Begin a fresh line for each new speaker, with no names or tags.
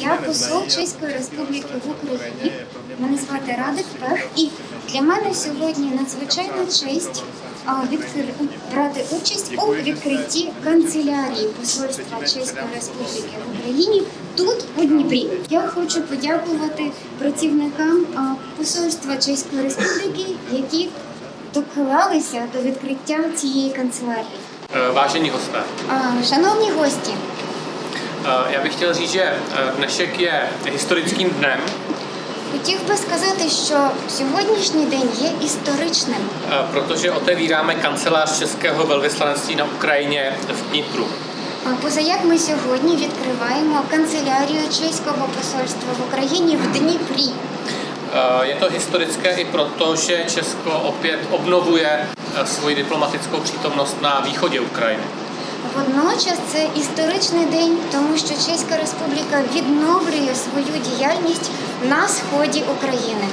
Я посол Чеської Республіки в Україні. Мене звати Радик Пех, і для мене сьогодні надзвичайна честь відкр... брати участь у відкритті канцелярії посольства Чеської Республіки в Україні тут у Дніпрі. Я хочу подякувати працівникам посольства Чеської Республіки, які доклалися до відкриття цієї канцелярії.
Vážení hosté,
А, Шановні гості,
já bych chtěl říct, že eh, dnešek je historickým dnem,
хотів би сказати, що сьогоднішній день є історичним.
eh, protože otevíráme kancelář Českého velvyslanectví na Ukrajině v Dnitru.
А Позаяк ми сьогодні відкриваємо канцелярію чеського посольства в Україні в Дніпрі.
Eh, Je to historické i proto, že Česko opět obnovuje eh, svoji diplomatickou přítomnost na východě Ukrajiny.
Водночас це історичний день, тому що Чеська Республіка відновлює свою діяльність на сході України.